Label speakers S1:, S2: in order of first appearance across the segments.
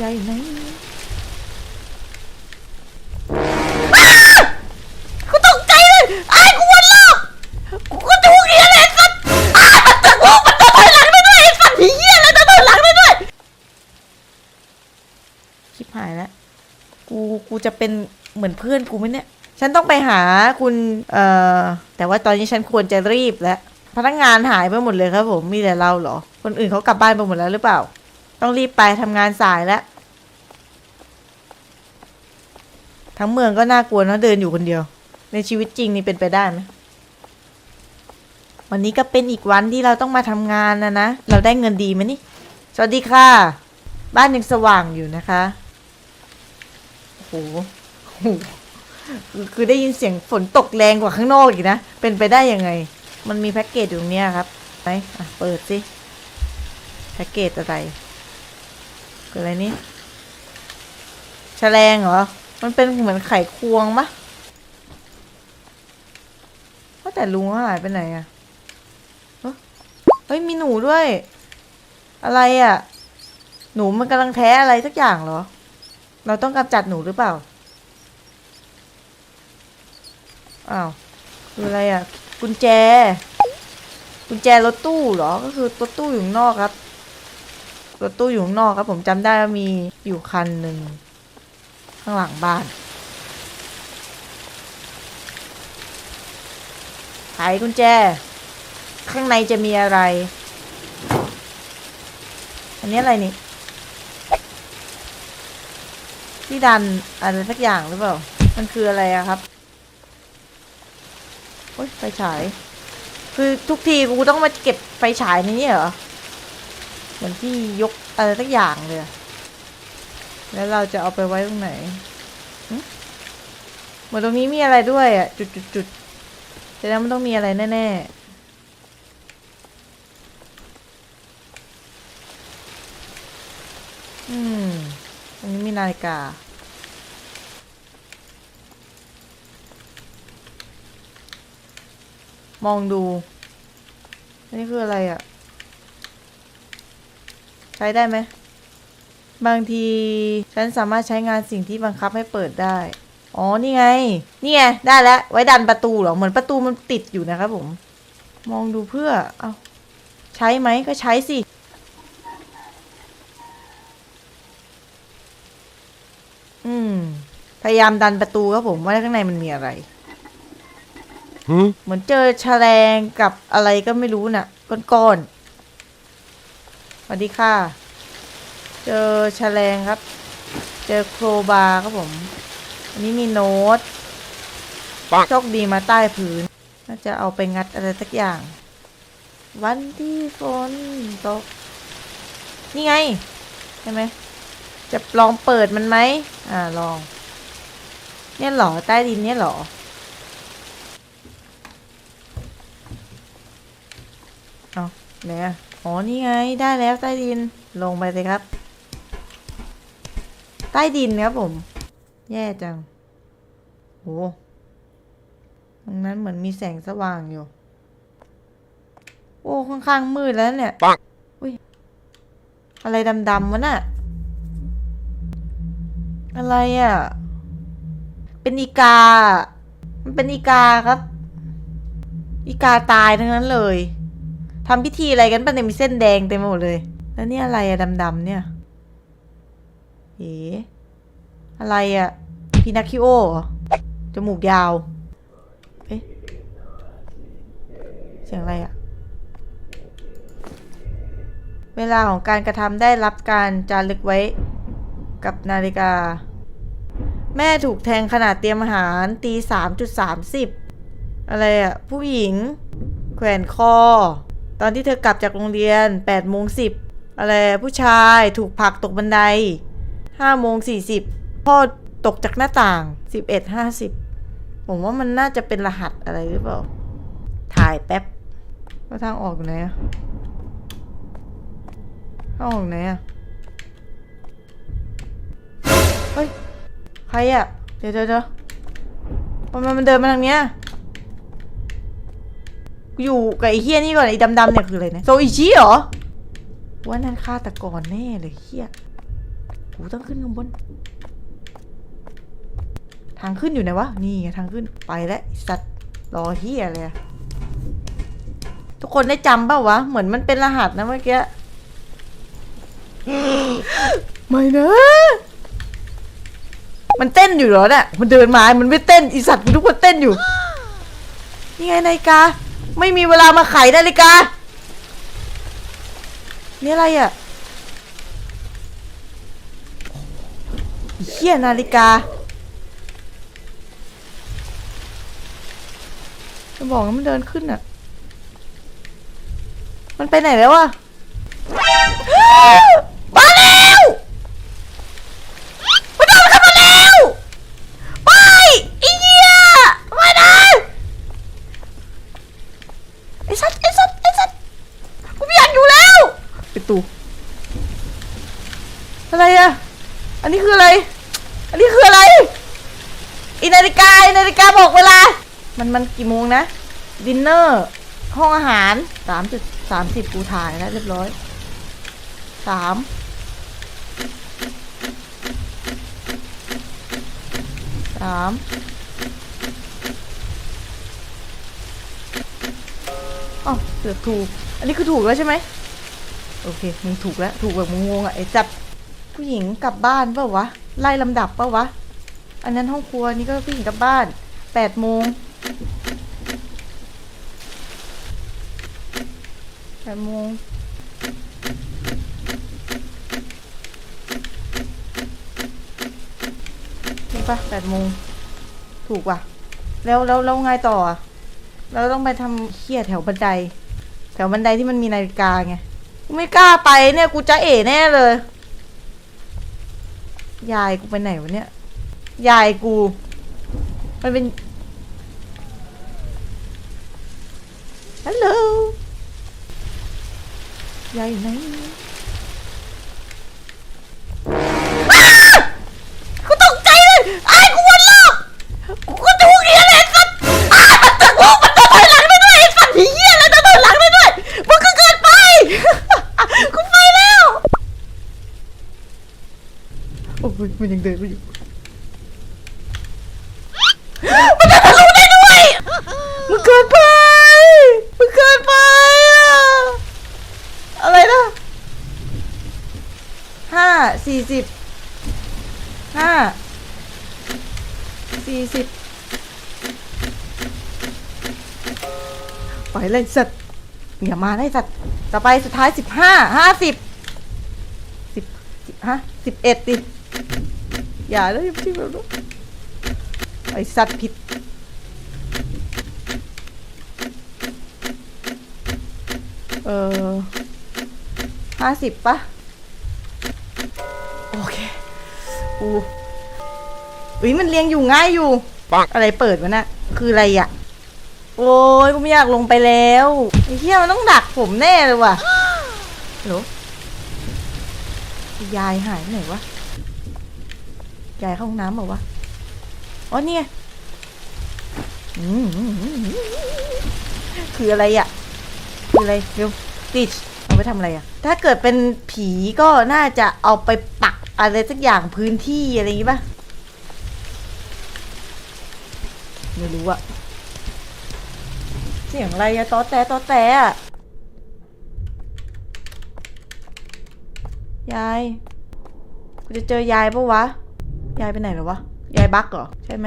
S1: ยายอยู่ไหนกูตกใจเลยไอ้กูวนรอบกูก็ถูกเหี้ยเลยสัตว์อ้ายมันจะลูกมันจะถอยหลังได้ด้วยไอ้สัตว์เหี้ยแล้วจะถอยหลังได้ด้วยชิบหายแล้วกูกูจะเป็นเหมือนเพื่อนกูไหมเนี่ย ฉันต้องไปหาคุณเอ่อแต่ว่าตอนนี้ฉันควรจะรีบแล้วพนักงานหายไปหมดเลยครับผมมีแต่เราเหรอ คนอื่นเขากลับบ้านไปหมดแล้วหรือเปล่า ต้องรีบไปทำงานสายแล้ว ทั้งเมืองก็น่ากลัวเนอะเดินอยู่คนเดียว ในชีวิตจริงนี่เป็นไปได้ไหมวันนี้ก็เป็นอีกวันที่เราต้องมาทำงานนะนะ เราได้เงินดีไหมนี่ สวัสดีค่ะ บ้านยังสว่างอยู่นะคะโอ้โหคือได้ยินเสียงฝนตกแรงกว่าข้างนอกอีกนะ เป็นไปได้ยังไง มันมีแพ็กเกจอยู่ตรงเนี้ยครับไหนเปิดสิ แพ็กเกจอะไร คืออะไรนี่แฉลงเหรอ มันเป็นเหมือนไข่ควงปะว่าแต่ลุงเขาหายไปไหนอะเฮ้ยเฮ้ยมีหนูด้วย อะไรอะหนูมันกำลังแท้อะไรสักอย่างเหรอ เราต้องกำจัดหนูหรือเปล่า อ้าว คืออะไรอะกุญแจ กุญแจรถตู้เหรอ ก็คือรถตู้อยู่นอกครับ รถตู้อยู่ข้างนอกครับ ผมจำได้ว่ามีอยู่คันหนึ่งข้างหลังบ้านไขกุญแจ ข้างในจะมีอะไร อันนี้อะไรนี่ที่ดันอะไรสักอย่างหรือเปล่า มันคืออะไรอะครับโอ๊ยไฟฉาย คือทุกทีกูต้องมาเก็บไฟฉายในนี้เหรอ เหมือนที่ยกอะไรสักอย่างเลย แล้วเราจะเอาไปไว้ตรงไหนเหมือนตรงนี้มีอะไรด้วยอะจุดจุดจุดแสดงว่ามันต้องมีอะไรแน่ๆ อืมตรงนี้มีนาฬิกา มองดูนนี้คืออะไรอะ ช้ได้ไหม บางทีฉันสามารถใช้งานสิ่งที่บังคับให้เปิดได้ อ๋อ นี่ไง นี่ไง ได้แล้ว ไว้ดันประตูเหรอ เหมือนประตูมันติดอยู่นะครับผม มองดูเพื่อ เอาใช้ไหมก็ใช้สิ อืม พยายามดันประตูครับผมว่าข้างในมันมีอะไร
S2: Huh?
S1: เหมือนเจอแฉลงกับอะไรก็ไม่รู้น่ะก้อนๆส วัสดีค่ะ เจอแฉลงครับ เจอโครบาร์ครับผมอันนี้มีโน้ต
S2: ปัง
S1: โชคดีมาใต้พื้น น่าจะเอาไปงัดอะไรสักอย่าง วันที่ฝนตก นี่ไง ใช่ไหม จะลองเปิดมันไหม อ่า ลอง เนี่ยเหรอ ใต้ดินเนี่ยเหรอ เอาไหนอะ อ๋อ นี่ไง ได้แล้วใต้ดิน ลงไปเลยครับ ใต้ดินครับผม แย่จังโหตรงนั้นเหมือนมีแสงสว่างอยู่ โอ้ค่อนข้างมืดแล้วเนี่ย
S2: ปัง
S1: อุ้ย อะไรดำๆวะน่ะ อะไรอะ่ะ เป็นอีกา มันเป็นอีกาครับ อีกาตายทั้งนั้นเลย ทำพิธีอะไรกันปะเนี่ยมีเส้นแดงเต็มไปหมดเลย แล้วนี่อะไรอะดำๆเนี่ย เอ๋อะไรอะพินาคิโอจมูกยาว เอ๊ะ เสียงอะไรอะเวลาของการกระทำได้รับการจารึกไว้กับนาฬิกา แม่ถูกแทงขนาดเตรียมอาหารตีสามจุดสามสิบอะไรอะผู้หญิง แขวนคอ ตอนที่เธอกลับจากโรงเรียน8โมง10อะไรผู้ชายถูกผลักตกบันได5โมง40พ่อตกจากหน้าต่าง 11 50 ผมว่ามันน่าจะเป็นรหัสอะไรหรือเปล่า ถ่ายแป๊บว่าทางออกอยู่ไหนอะทางออกไหนอะเฮ้ย ใครอะเดี๋ยวเดี๋ยวเดี๋ยวทำไมมันเดินมาทางเนี้ย อยู่กับไอ้เฮี้ยนี่ก่อนไอ้ดำๆเนี่ยคืออะไรนะโซอิชิเหรอว่านั่นฆาตกรแน่เลยเฮี้ยกูต้องขึ้นข้างบน ทางขึ้นอยู่ไหนวะ นี่ไงทางขึ้นไปแล้วสัตว์รอเฮียเลยอะทุกคนได้จำเปล่าวะ เหมือนมันเป็นรหัสนะเมื่อกี้ไม่นะมันเต้นอยู่เหรอเนี่ยมันเดินมา มันไม่เต้นอีสัตว์ทุกคนเต้นอยู่ นี่ไงนาฬิกา ไม่มีเวลามาไขนาฬิกา นี่อะไรอะเหี้ยนาฬิกาจะบอกว่ามันเดินขึ้นอะ มันไปไหนแล้วอะาแล้วมันเดินเข้ามาแล้วไปไอ้เหี้ยมานะไอ้สัตว์ไอ้สัตว์ไอ้สัตว์กูไม่อยากอยู่แล้วประตูอะไรอะอั นี้คืออะไร อันนี้คืออะไรอีนาฬิกาอีนาฬิกาบอกเวลา มันมันกี่โมงนะ ดินเนอร์ ห้องอาหารสามจุดสามสิบกูถ่ายแล้วเรียบร้อยสามสามอ๋อเกือบถูก อันนี้คือถูกแล้วใช่ไหม โอเค มึงถูกแล้ว ถูกแบบมึงงงอะไอ้จับ ผู้หญิงกลับบ้านเปล่าวะ ไล่ลำดับเปล่าวะ อันนั้นห้องครัวนี่ก็ผู้หญิงกลับบ้านแปดโมงแปดโมงนี่ปะแปดโมงถูกว่ะ แล้วแล้วแล้วไงต่อเราต้องไปทำเครียดแถวบันได แถวบันไดที่มันมีนาฬิกาไง กูไม่กล้าไปเนี่ย กูจะเอ๋แน่เลย ยายกูไปไหนวะเนี่ย ยายกู มันเป็น ฮัลโหล ยายอยู่ไหนกูตกใจเลยไอ้กูวนรอบกูก็ถูกเหี้ยเลยไอ้สัตว์อ้ายมันจะกูมันจะถอยหลังได้ด้วยไอ้สัตว์เหี้ยอะไรจะถอยหลังได้ด้วยมึงก็เกินไป กูไปแล้ว โอ้ย มันยังเดินไม่อยู่มันจะทะลุได้ด้วยมึงเกินไปมึงเกินไปอะอะไรนะห้าสี่สิบห้าสี่สิบไปเลยสัตว์อย่ามาได้สัตว์ต่อไปสุดท้ายสิบห้าห้าสิบสิบสิบฮะสิบเอ็ดดิ อย่าเลยที่แบบนั้นไอสัตว์ผิด เออห้าสิบปะโอเคอูอุ้ยมันเรียงอยู่ง่ายอยู่
S2: ปัง
S1: อะไรเปิดวะน่ะ คืออะไรอะ โอ้ยกูไม่อยากลงไปแล้วไอ้เหี้ยมันต้องดักผมแน่เลยว่ะฮัลโหลยายหายไปไหนวะ ยายเข้าห้องน้ำเปล่าวะอ๋อเนี่ไงอืมคืออะไรอะ คืออะไรเร็วติดเอาไปทำอะไรอะ ถ้าเกิดเป็นผีก็น่าจะเอาไปปักอะไรสักอย่างพื้นที่อะไรอย่างงี้ป่ะ ไม่รู้อะเสียงอะไรอะตอแต่ตอแต่อะยาย กูจะเจอยายปะวะ ยายไปไหนหรอวะ ยายบักเหรอ ใช่ไหม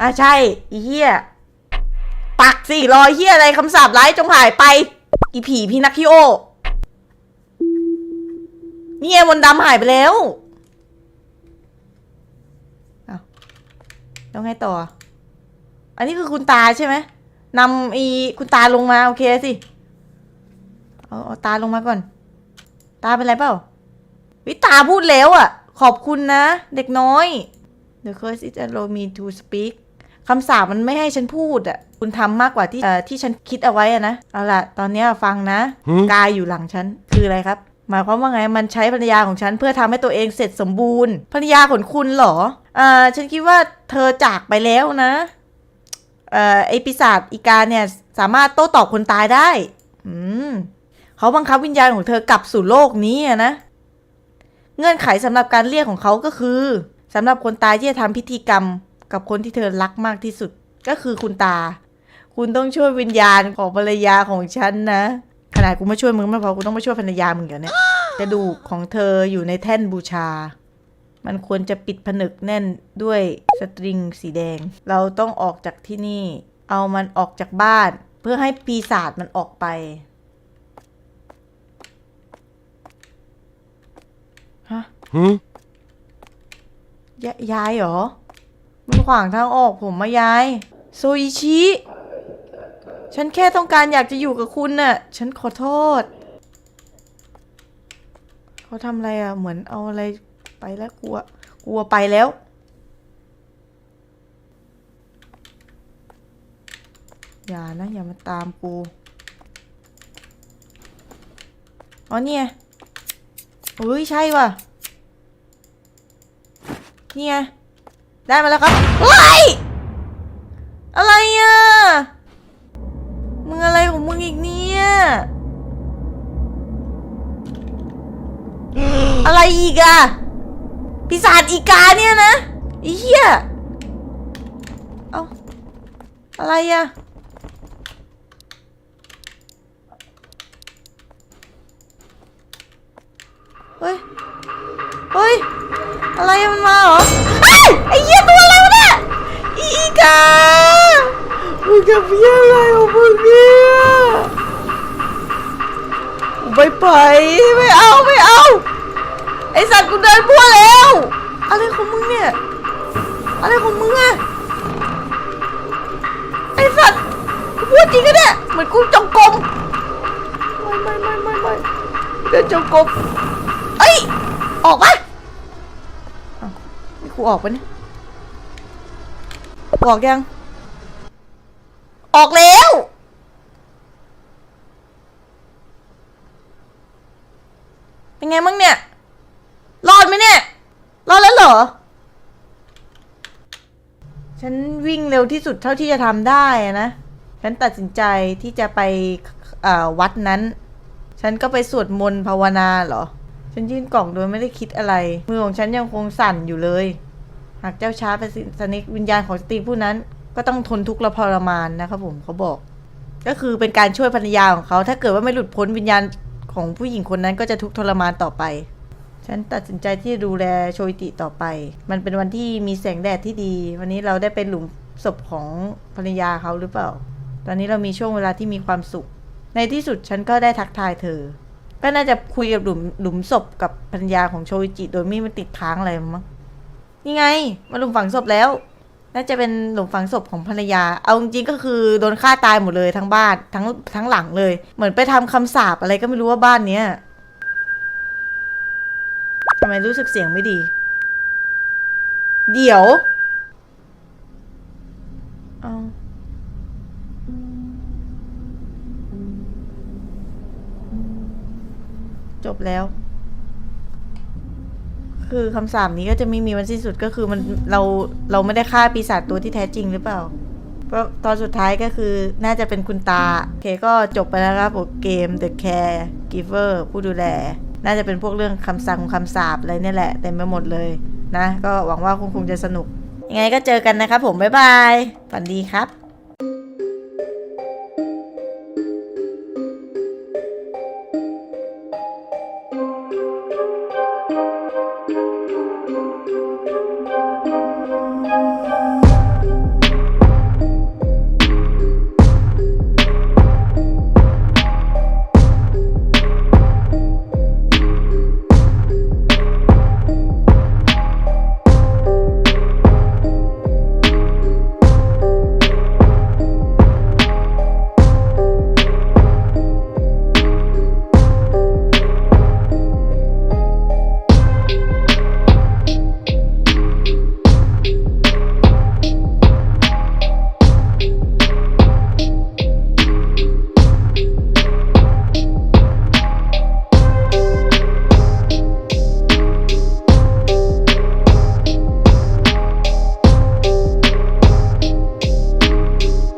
S1: อะใช่อีเหี้ยปักสิรอยเหี้ยอะไรคำสาปร้ายจงหายไป อีผีพี่นักคิโอนี่ไงมนดำหายไปแล้วอ้าวแล้วไงต่อ อันนี้คือคุณตาใช่ไหมนำอีคุณตาลงมา โอเคสิ เอาเอาตาลงมาก่อน ตาเป็นไรเปล่าวิตาพูดแล้วอะ ขอบคุณนะ เด็กน้อย The curse is allow me to speak คำสาปมันไม่ให้ฉันพูดอะ คุณทำมากกว่าที่เอ่อที่ฉันคิดเอาไว้อะนะ เอาล่ะ ตอนเนี้ยฟังนะ
S2: หืม
S1: กายอยู่หลังฉัน คืออะไรครับ หมายความว่าไง มันใช้ภรรยาของฉันเพื่อทำให้ตัวเองเสร็จสมบูรณ์ ภรรยาของคุณเหรออ่าฉันคิดว่าเธอจากไปแล้วนะเอ่อไอปีศาจอีกาเนี่ยสามารถโต้ตอบคนตายได้ อืมเขาบังคับวิญญาณของเธอกลับสู่โลกนี้อะนะ เงื่อนไขสำหรับการเรียกของเขาก็คือสำหรับคนตายที่จะทำพิธีกรรม กับคนที่เธอรักมากที่สุด ก็คือคุณตา คุณต้องช่วยวิญญาณของภรรยาของฉันนะขนาดกูไมาช่วยมึงไม่พอกูต้องมาช่วยภรรยามึงกันเนี่ยกระดูกของเธออยู่ในแท่นบูชา มันควรจะปิดผนึกแน่นด้วยสตริงสีแดง เราต้องออกจากที่นี่ เอามันออกจากบ้าน เพื่อให้ปีศาจมันออกไป ฮะ
S2: Huh?
S1: ยยายเหรอ มันขวางทางออกผมมายายโซอิชิ ฉันแค่ต้องการอยากจะอยู่กับคุณน่ะ ฉันขอโทษ เขาทำอะไรอะ เหมือนเอาอะไรไปแล้วกลัว กลัวไปแล้ว อย่านะ อย่ามาตามกู อ๋อเนี่ยเฮ้ยใช่ว่ะ นี่ไงได้มาแล้วครับเฮ้ยอะไรอะ มึงอะไรของมึงอีกเนี่ย อะไรอีกอะปีศาจอีกาเนี่ยนะไอ้เหี้ย เอาอะไรอะเฮ้ย เฮ้ย อะไรมันมาเหรอไอ้เหี้ยตัวอะไรวะเนี่ยอีกามึงจะเพี้ยอะไรของมึงเนี่ยไม่ไปไม่เอาไม่เอาไอสัตว์กูเดินพัวแล้วอะไรของมึงเนี่ยอะไรของมึงอะไอสัตว์กูพูดจริงกันเนี่ยเหมือนกูจงกรมไม่ไม่ไม่ไม่ไม่เดินจงกรมเอ้ยออกปะอ้า กูออกปะเนี่ยออกยัง ออกแล้ว เป็นไงมั่งเนี่ย รอดไหมเนี่ย รอดแล้วเหรอ ฉันวิ่งเร็วที่สุดเท่าที่จะทำได้นะ ฉันตัดสินใจที่จะไปวัดนั้น ฉันก็ไปสวดมนต์ภาวนาเหรอ ฉันยื่นกล่องโดยไม่ได้คิดอะไร มือของฉันยังคงสั่นอยู่เลย หากเจ้าช้าไปสนิกวิญญาณของสตรีผู้นั้น ก็ต้องทนทุกข์และทรมานนะครับผมเขาบอก ก็คือเป็นการช่วยภรรยาของเขา ถ้าเกิดว่าไม่หลุดพ้นวิญญาณของผู้หญิงคนนั้นก็จะทุกข์ทรมานต่อไป ฉันตัดสินใจที่จะดูแลโชยติต่อไป มันเป็นวันที่มีแสงแดดที่ดี วันนี้เราได้เป็นหลุมศพของภรรยาเขาหรือเปล่า ตอนนี้เรามีช่วงเวลาที่มีความสุข ในที่สุดฉันก็ได้ทักทายเธอ ก็น่าจะคุยกับหลุมหลุมศพกับภรรยาของโชยจิ โดยไม่มาติดค้างอะไรมั้ง นี่ไงมาหลุมฝังศพแล้ว น่าจะเป็นหลุมฝังศพของภรรยา เอาจริงๆก็คือโดนฆ่าตายหมดเลยทั้งบ้านทั้งทั้งหลังเลย เหมือนไปทำคำสาปอะไรก็ไม่รู้ว่าบ้านเนี้ยทำไมรู้สึกเสียงไม่ดี เดี๋ยวเอาจบแล้ว คือคำสาปนี้ก็จะไม่มีวันสิ้นสุดก็คือมันเราเราไม่ได้ฆ่าปีศาจตัวที่แท้จริงหรือเปล่า เพราะตอนสุดท้ายก็คือน่าจะเป็นคุณตา โอเคก็จบไปแล้วครับเกม The Care Giver ผู้ดูแล น่าจะเป็นพวกเรื่องคำสั่งคำสาปอะไรเนี่ยแหละเต็มไปหมดเลยนะ ก็หวังว่าคุณคงจะสนุก ยังไงก็เจอกันนะครับผม บ๊ายบาย ฝันดีครับ